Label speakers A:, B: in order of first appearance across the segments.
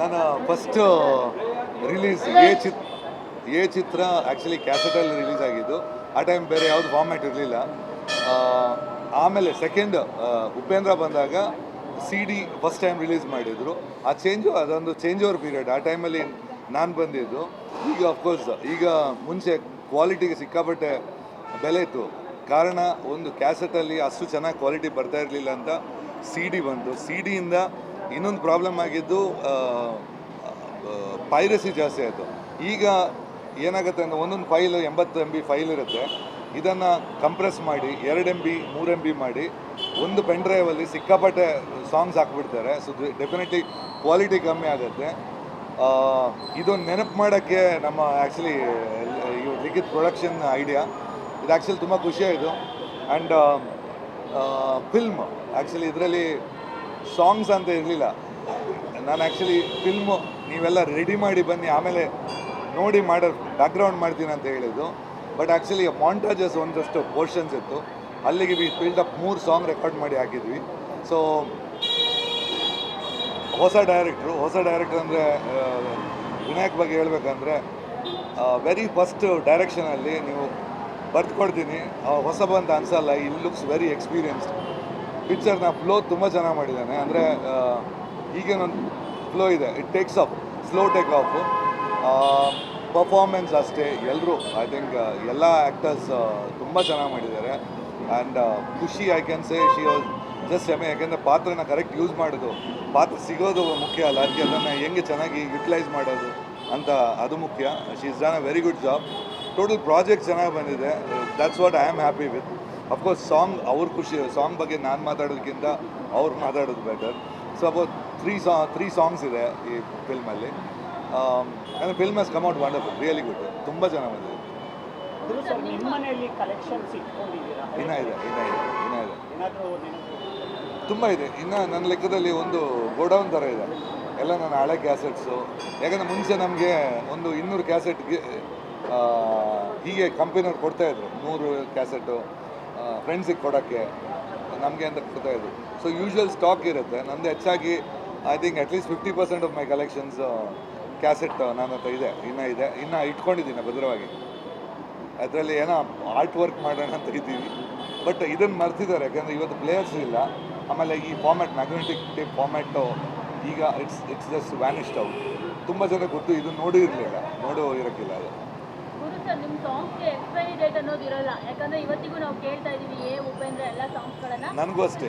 A: ನಾನು first release A ಚಿತ್ A ಚಿತ್ರ ಆ್ಯಕ್ಚುಲಿ ಕ್ಯಾಸೆಟಲ್ಲಿ ರಿಲೀಸ್ ಆಗಿದ್ದು. ಆ ಟೈಮ್ ಬೇರೆ ಯಾವುದು ಫಾರ್ಮ್ಯಾಟ್ ಇರಲಿಲ್ಲ. ಆಮೇಲೆ ಸೆಕೆಂಡ್ ಉಪೇಂದ್ರ ಬಂದಾಗ C D first time release ಮಾಡಿದರು. ಆ ಚೇಂಜು ಅದೊಂದು ಚೇಂಜ್ ಓವರ್ ಪೀರಿಯಡ್ ಆ ಟೈಮಲ್ಲಿ ನಾನು ಬಂದಿದ್ದು. ಈಗ ಅಫ್ಕೋರ್ಸ್ ಈಗ ಮುಂಚೆ ಕ್ವಾಲಿಟಿಗೆ ಸಿಕ್ಕಾಪಟ್ಟೆ ಬೆಲೆ ಇತ್ತು. ಕಾರಣ ಒಂದು ಕ್ಯಾಸೆಟಲ್ಲಿ ಅಷ್ಟು ಚೆನ್ನಾಗಿ ಕ್ವಾಲಿಟಿ ಬರ್ತಾ ಇರಲಿಲ್ಲ ಅಂತ ಸಿ ಡಿ ಬಂತು. ಸಿ ಡಿಯಿಂದ ಇನ್ನೊಂದು ಪ್ರಾಬ್ಲಮ್ ಆಗಿದ್ದು ಪೈರಸಿ ಜಾಸ್ತಿ ಆಯಿತು. ಈಗ ಏನಾಗುತ್ತೆ ಅಂದರೆ ಒಂದೊಂದು ಫೈಲ್ ಎಂಬತ್ತು ಎಂ ಬಿ ಫೈಲ್ ಇರುತ್ತೆ. ಇದನ್ನು ಕಂಪ್ರೆಸ್ ಮಾಡಿ ಎರಡು ಎಂ ಬಿ ಮೂರು ಎಂ ಬಿ ಮಾಡಿ ಒಂದು ಪೆನ್ ಡ್ರೈವಲ್ಲಿ ಸಿಕ್ಕಾಪಟ್ಟೆ ಸಾಂಗ್ಸ್ ಹಾಕ್ಬಿಡ್ತಾರೆ. ಸೊ ಡೆಫಿನೆಟ್ಲಿ ಕ್ವಾಲಿಟಿ ಕಮ್ಮಿ ಆಗುತ್ತೆ. ಆ, ಇದೊಂದು ನೆನಪು ಮಾಡೋಕ್ಕೆ ನಮ್ಮ ಆ್ಯಕ್ಚುಲಿ ಲಿಖಿತ್ ಪ್ರೊಡಕ್ಷನ್ ಐಡಿಯಾ ಇದು ಆ್ಯಕ್ಚುಲಿ ತುಂಬ ಖುಷಿಯಾಯಿತು ಆ್ಯಂಡ್ ಫಿಲ್ಮ್ ಆ್ಯಕ್ಚುಲಿ ಇದರಲ್ಲಿ ಸಾಂಗ್ಸ್ ಅಂತ ಇರಲಿಲ್ಲ. ನಾನು ಆ್ಯಕ್ಚುಲಿ ಫಿಲ್ಮು ನೀವೆಲ್ಲ ರೆಡಿ ಮಾಡಿ ಬನ್ನಿ, ಆಮೇಲೆ ನೋಡಿ ಮಾಡೋ ಬ್ಯಾಕ್ಗ್ರೌಂಡ್ ಮಾಡ್ತೀನಿ ಅಂತ ಹೇಳಿದ್ದು. ಬಟ್ ಆ್ಯಕ್ಚುಲಿ ಮಾಂಟಾಜಸ್ ಒಂದಷ್ಟು ಪೋರ್ಷನ್ಸ್ ಇತ್ತು. ಅಲ್ಲಿಗೆ ವಿ ಫಿಲ್ಡ್ ಅಪ್ ಮೂರು ಸಾಂಗ್ ರೆಕಾರ್ಡ್ ಮಾಡಿ ಹಾಕಿದ್ವಿ. ಸೊ ಹೊಸ ಡೈರೆಕ್ಟ್ರು ಹೊಸ ಡೈರೆಕ್ಟ್ರ್ ಅಂದರೆ ವಿನಾಯಕ್ ಬಗ್ಗೆ ಹೇಳಬೇಕಂದ್ರೆ ವೆರಿ ಫಸ್ಟ್ ಡೈರೆಕ್ಷನಲ್ಲಿ ನೀವು ಬರ್ತ್ಕೊಡ್ತೀನಿ ಬಂತ ಅನ್ಸಲ್ಲ ಇಲ್ಲಿ ಲುಕ್ಸ್ ವೆರಿ ಎಕ್ಸ್ಪೀರಿಯನ್ಸ್ಡ್ ಪಿಕ್ಚರ್ನ ಫ್ಲೋ ತುಂಬ ಚೆನ್ನಾಗಿ ಮಾಡಿದ್ದಾನೆ. ಅಂದರೆ ಈಗೇನೊಂದು ಫ್ಲೋ ಇದೆ. It takes off slow take off performance ಅಷ್ಟೇ. ಎಲ್ಲರೂ ಐ ಥಿಂಕ್ ಎಲ್ಲ ಆ್ಯಕ್ಟರ್ಸ್ ತುಂಬ ಚೆನ್ನಾಗಿ ಮಾಡಿದ್ದಾರೆ. And Khushi I can say she was just ಎಮೆ ಯಾಕೆಂದರೆ ಪಾತ್ರನ ಕರೆಕ್ಟ್ ಯೂಸ್ ಮಾಡೋದು. ಪಾತ್ರ ಸಿಗೋದು ಮುಖ್ಯ ಅಲ್ಲ. ಅದಕ್ಕೆ ಅದನ್ನು ಹೆಂಗೆ ಚೆನ್ನಾಗಿ ಯುಟಿಲೈಸ್ ಮಾಡೋದು ಅಂತ ಅದು ಮುಖ್ಯ. She is done a very good job total project ಚೆನ್ನಾಗಿ ಬಂದಿದೆ. That's what I am happy with of course song ಅವ್ರ ಖುಷಿ ಸಾಂಗ್ ಬಗ್ಗೆ ನಾನು ಮಾತಾಡೋದಕ್ಕಿಂತ ಅವ್ರು ಮಾತಾಡೋದು ಬೆಟರ್ ಸೊ ಅಬೌಟ್ ತ್ರೀ ಸಾ ತ್ರೀ ಸಾಂಗ್ಸ್ ಇದೆ ಈ ಫಿಲ್ಮಲ್ಲಿ ಅಂದರೆ film has come out wonderful really good ತುಂಬ ಜನ ಬಂದಿದೆ
B: ಇಟ್ಕೊಂಡಿದ್ದೀರಾ?
A: ಇದೆ ಇನ್ನ ಇದೆ ಇನ್ನೂ ಇದೆ. ತುಂಬ ಇದೆ. ಇನ್ನು ನನ್ನ ಲೆಕ್ಕದಲ್ಲಿ ಒಂದು ಗೋಡೌನ್ ಥರ ಇದೆ. ಎಲ್ಲ ನನ್ನ ಹಳೆ ಕ್ಯಾಸೆಟ್ಸು ಯಾಕಂದರೆ ಮುಂಚೆ ನಮಗೆ ಒಂದು ಇನ್ನೂರು ಕ್ಯಾಸೆಟ್ಗೆ ಹೀಗೆ ಕಂಪನಿಯವ್ರು ಕೊಡ್ತಾಯಿದ್ರು ನೂರು ಕ್ಯಾಸೆಟು ಫ್ರೆಂಡ್ಸಿಗೆ ಕೊಡೋಕ್ಕೆ ನಮಗೆ ಅಂತ ಕೊಡ್ತಾಯಿದ್ರು ಸೊ ಯೂಶ್ವಲ್ ಸ್ಟಾಕ್ ಇರುತ್ತೆ. ನಂದು ಹೆಚ್ಚಾಗಿ I think at least fifty percent of my collections cassette ನನ್ನ ಹತ್ರ ಇದೆ. ಇನ್ನೂ ಇದೆ. ಇನ್ನೂ ಇಟ್ಕೊಂಡಿದ್ದೀನಿ, ಭದ್ರವಾಗಿ. ಅದರಲ್ಲಿ ಏನೋ ಆರ್ಟ್ ವರ್ಕ್ ಮಾಡೋಣ ಅಂತ ಇದ್ದೀವಿ. ಬಟ್ ಇದನ್ನು ಮರ್ತಿದ್ದಾರೆ. ಯಾಕೆಂದರೆ ಇವತ್ತು ಪ್ಲೇಯರ್ಸ್ ಇಲ್ಲ. ಆಮೇಲೆ ಈ ಫಾರ್ಮ್ಯಾಟ್ ಮ್ಯಾಗ್ನೆಟಿಕ್ ಟೇಪ್ ಫಾರ್ಮ್ಯಾಟು ಈಗ it's it's just vanished out ತುಂಬ ಜನ ಗೊತ್ತು, ಇದು ನೋಡಿರಲಿಲ್ಲ ನೋಡೋ ಇರೋಕ್ಕಿಲ್ಲ ಅದು.
C: ಗುರು ಸರ್ ನಿಮ್ಮ ಸಾಂಗ್ಸ್ಗೆ ಎಕ್ಸ್ಪೈರಿ ಡೇಟ್ ಅನ್ನೋದು ಇರಲ್ಲ. ಯಾಕಂದ್ರೆ ಇವತ್ತಿಗೂ ನಾವು ಕೇಳ್ತಾ ಇದೀವಿ ಏ ಉಪೇಂದ್ರ ಎಲ್ಲ ಸಾಂಗ್ಸ್ಗಳನ್ನ
A: ನನಗೂ ಅಷ್ಟೇ.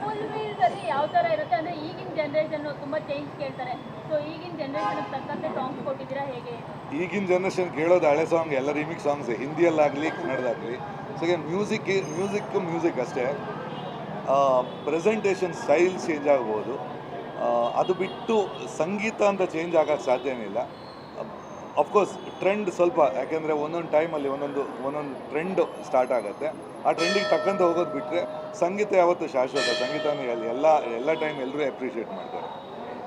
C: ಫುಲ್ ವೀಲ್ಸಲ್ಲಿ ಯಾವ ಥರ ಇರುತ್ತೆ ಅಂದ್ರೆ ಈಗಿನ ಜನರೇಷನ್ ತುಂಬಾ ಚೇಂಜ್ ಕೇಳ್ತಾರೆ. ಸೊ ಈಗಿನ ಜನ್ರೇಷನ್ಗೆ ತಕ್ಕಂತೆ ಸಾಂಗ್ಸ್ ಕೊಟ್ಟಿದ್ದೀರಾ ಹೇಗೆ?
A: ಈಗಿನ ಜನ್ರೇಷನ್ ಕೇಳೋದು ಹಳೆ ಸಾಂಗ್ ಎಲ್ಲ ರಿಮಿಕ್ ಸಾಂಗ್ಸ್ ಹಿಂದಿಯಲ್ಲಾಗಲಿ ಕನ್ನಡದಾಗಲಿ. ಸೊ ಈಗ ಮ್ಯೂಸಿಕ್ ಮ್ಯೂಸಿಕ್ ಮ್ಯೂಸಿಕ್ ಅಷ್ಟೇ. ಪ್ರೆಸೆಂಟೇಷನ್ ಸ್ಟೈಲ್ ಚೇಂಜ್ ಆಗ್ಬೋದು. ಅದು ಬಿಟ್ಟು ಸಂಗೀತ ಅಂತ ಚೇಂಜ್ ಆಗೋಕ್ಕೆ ಸಾಧ್ಯನೇ ಇಲ್ಲ. ಅಫ್ಕೋರ್ಸ್ ಟ್ರೆಂಡ್ ಸ್ವಲ್ಪ, ಯಾಕೆಂದರೆ ಒಂದೊಂದು ಟೈಮಲ್ಲಿ ಒಂದೊಂದು ಒಂದೊಂದು ಟ್ರೆಂಡ್ ಸ್ಟಾರ್ಟ್ ಆಗುತ್ತೆ. ಆ ಟ್ರೆಂಡಿಗೆ ತಕ್ಕಂತೆ ಹೋಗೋದು ಬಿಟ್ಟರೆ ಸಂಗೀತ ಯಾವತ್ತೂ ಶಾಶ್ವತ. ಸಂಗೀತನ ಎಲ್- ಎಲ್ಲ ಎಲ್ಲ ಟೈಮ್ ಎಲ್ಲರೂ ಅಪ್ರಿಷಿಯೇಟ್ ಮಾಡ್ತಾರೆ.